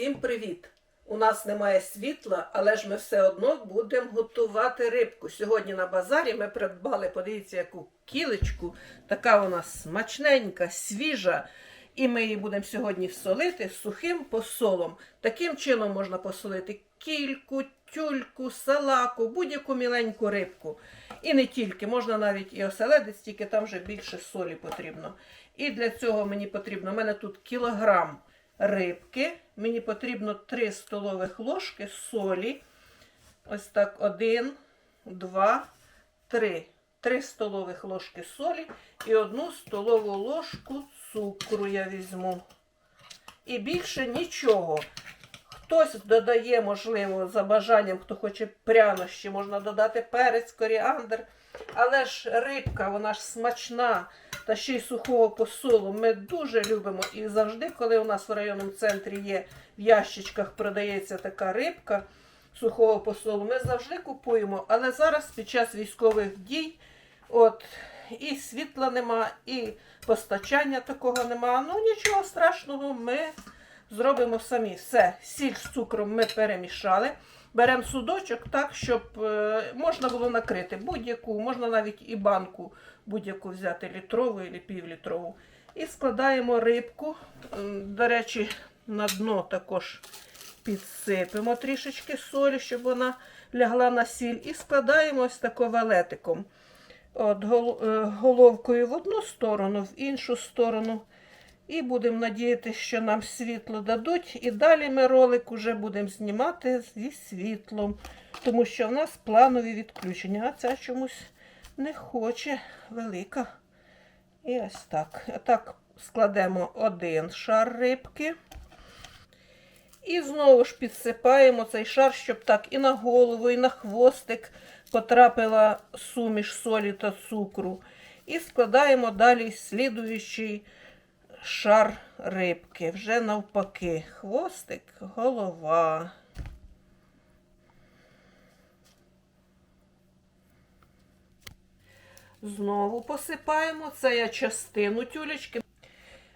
Усім привіт! У нас немає світла, але ж ми все одно будемо готувати рибку. Сьогодні на базарі ми придбали, подивіться, яку кілечку. Така вона смачненька, свіжа. І ми її будемо сьогодні солити сухим посолом. Таким чином можна посолити кільку, тюльку, салаку, будь-яку міленьку рибку. І не тільки, можна навіть і оселедець, тільки там вже більше солі потрібно. І для цього мені потрібно, у мене тут кілограм рибки, мені потрібно 3 столових ложки солі. Ось так, 1, 2, 3. 3 столових ложки солі і 1 столову ложку цукру я візьму. І більше нічого. Хтось додає, можливо, за бажанням, хто хоче прянощі, можна додати перець, коріандр. Але ж рибка, вона ж смачна та ще й сухого посолу. Ми дуже любимо. І завжди, коли у нас в районному центрі є в ящичках продається така рибка сухого посолу, ми завжди купуємо. Але зараз під час військових дій, от, і світла нема, і постачання такого нема. Ну нічого страшного, ми зробимо самі. Все, сіль з цукром ми перемішали. Беремо судочок так, щоб е, можна було накрити будь-яку, можна навіть і банку будь-яку взяти літрову або півлітрову. І складаємо рибку. До речі, на дно також підсипемо трішечки солі, щоб вона лягла на сіль. І складаємо ось тако валетиком. От, е, головкою в одну сторону, в іншу сторону. І будемо надіятися, що нам світло дадуть. І далі ми ролик уже будемо знімати зі світлом, тому що в нас планові відключення. А ця чомусь не хоче велика. І ось так. Так складемо один шар рибки. І знову ж підсипаємо цей шар, щоб так і на голову, і на хвостик потрапила суміш солі та цукру. І складаємо далі слідуючий шар рибки. Вже навпаки. Хвостик, голова. Знову посипаємо. Це я частину тюлечки.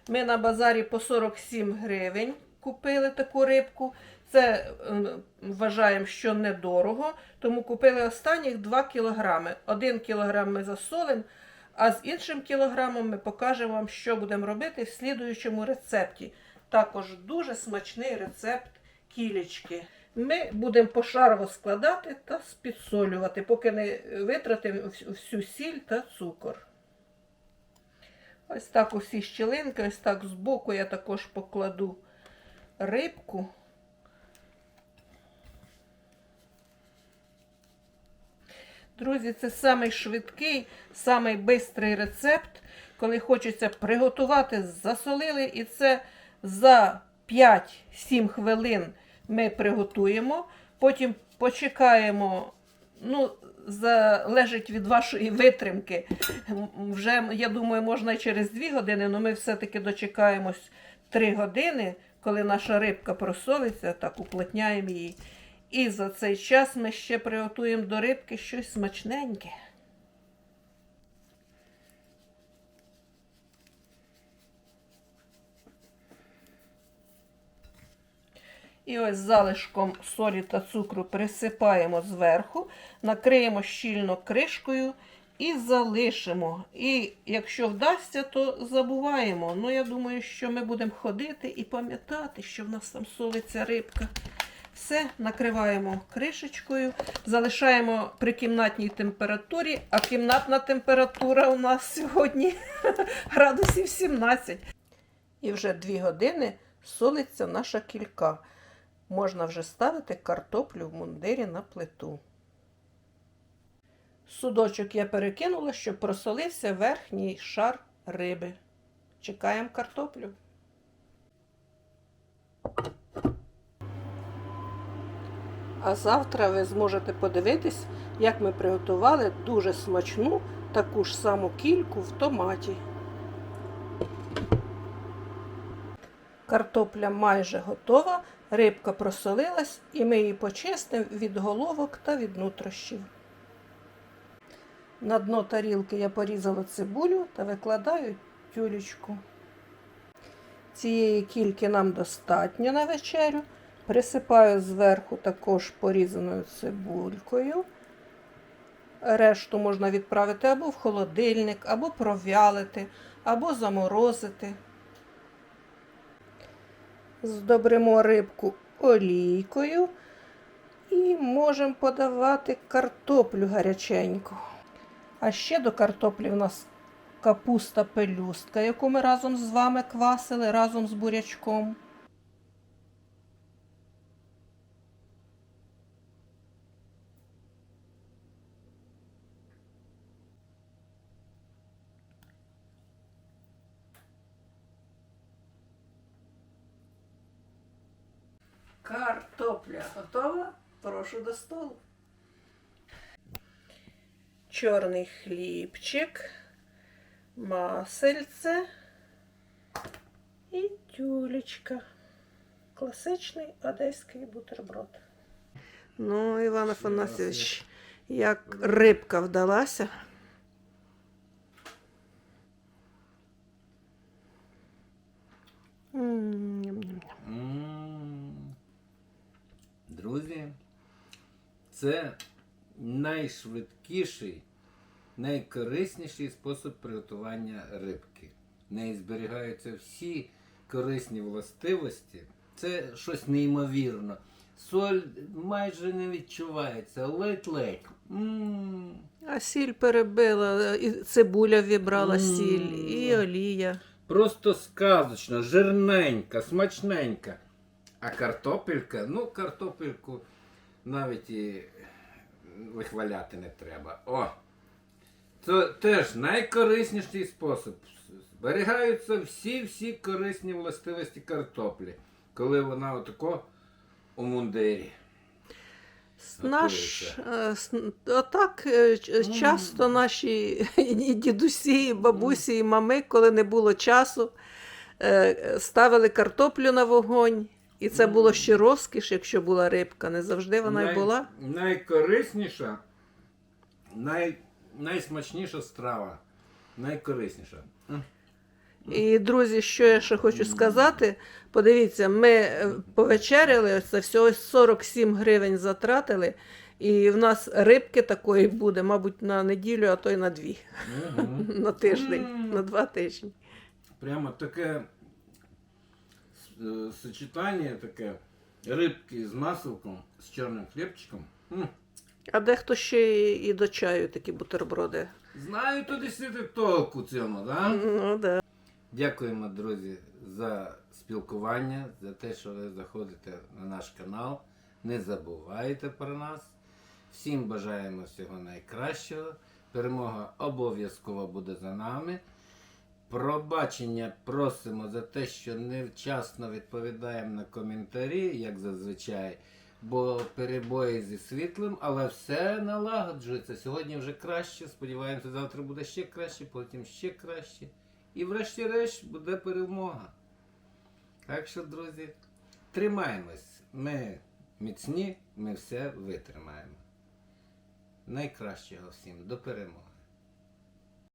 Ми на базарі по 47 гривень купили таку рибку. Це е, вважаємо, що недорого, тому купили останніх 2 кілограми. 1 кілограм ми засолимо, а з іншим кілограмом ми покажемо вам, що будемо робити в слідуючому рецепті. Також дуже смачний рецепт кілечки. Ми будемо пошарово складати та підсолювати, поки не витратимо всю сіль та цукор. Ось так усі щілинки, ось так збоку я також покладу рибку. Друзі, це самий швидкий, самий бистрий рецепт, коли хочеться приготувати, засолили. І це за 5-7 хвилин ми приготуємо. Потім почекаємо, ну, залежить від вашої витримки. Вже, я думаю, можна і через 2 години, але ми все-таки дочекаємось 3 години, коли наша рибка просолиться, так уплотняємо її. І за цей час ми ще приготуємо до рибки щось смачненьке. І ось залишком солі та цукру присипаємо зверху, накриємо щільно кришкою і залишимо. І якщо вдасться, то забуваємо. Ну, я думаю, що ми будемо ходити і пам'ятати, що в нас там солиться рибка. Все, накриваємо кришечкою, залишаємо при кімнатній температурі, а кімнатна температура у нас сьогодні градусів 17. І вже 2 години солиться наша кілька. Можна вже ставити картоплю в мундирі на плиту. Судочок я перекинула, щоб просолився верхній шар риби. Чекаємо картоплю. А завтра ви зможете подивитись, як ми приготували дуже смачну таку ж саму кільку в томаті. Картопля майже готова, рибка просолилась і ми її почистимо від головок та від нутрощів. На дно тарілки я порізала цибулю та викладаю тюлечку. Цієї кільки нам достатньо на вечерю. Присипаю зверху також порізаною цибулькою. Решту можна відправити або в холодильник, або провялити, або заморозити. Здобримо рибку олійкою і можемо подавати картоплю гаряченьку. А ще до картоплі в нас капуста пелюстка, яку ми разом з вами квасили разом з бурячком. Картопля готова? Прошу до столу. Чорний хлібчик, масельце і тюлечка. Класичний одеський бутерброд. Ну, Іван Афанасьович, як рибка вдалася. М, ням-ням-ням. М. Друзі, це найшвидкіший, найкорисніший спосіб приготування рибки. В неї зберігаються всі корисні властивості. Це щось неймовірно. Соль майже не відчувається, ледь-ледь. А сіль перебила, і цибуля вібрала сіль, і олія. Просто сказочно, жирненька, смачненька. А картопелька, ну, картопельку навіть і вихваляти не треба. О! Це теж найкорисніший спосіб. Зберігаються всі-всі корисні властивості картоплі, коли вона отако у мундирі. Наш, е, отак е, Мгм. часто наші і дідусі, і бабусі, і мами, коли не було часу, е, ставили картоплю на вогонь. І це було ще розкіш, якщо була рибка. Не завжди вона й Най- була. Найкорисніша, най, найсмачніша страва. Найкорисніша. М. І, друзі, що я ще хочу сказати, подивіться, ми е, повечеряли, це всього 47 гривень затратили, і в нас рибки такої буде, мабуть, на неділю, а то й на дві, Мгм. на тиждень, М. на два тижні. Прямо таке сочетання таке рибки з маселком, з чорним хлібчиком. М. А дехто ще і, і до чаю такі бутерброди. Знаю туди сіти толку цьому, да? Ну, да. Дякуємо, друзі, за спілкування, за те, що ви заходите на наш канал. Не забувайте про нас. Всім бажаємо всього найкращого. Перемога обов'язково буде за нами. Пробачення просимо за те, що невчасно відповідаємо на коментарі, як зазвичай, бо перебої зі світлом, але все налагоджується. Сьогодні вже краще. Сподіваємося, завтра буде ще краще, потім ще краще. І врешті-решт буде перемога. Так що, друзі, тримаємось. Ми міцні, ми все витримаємо. Найкращого всім до перемоги.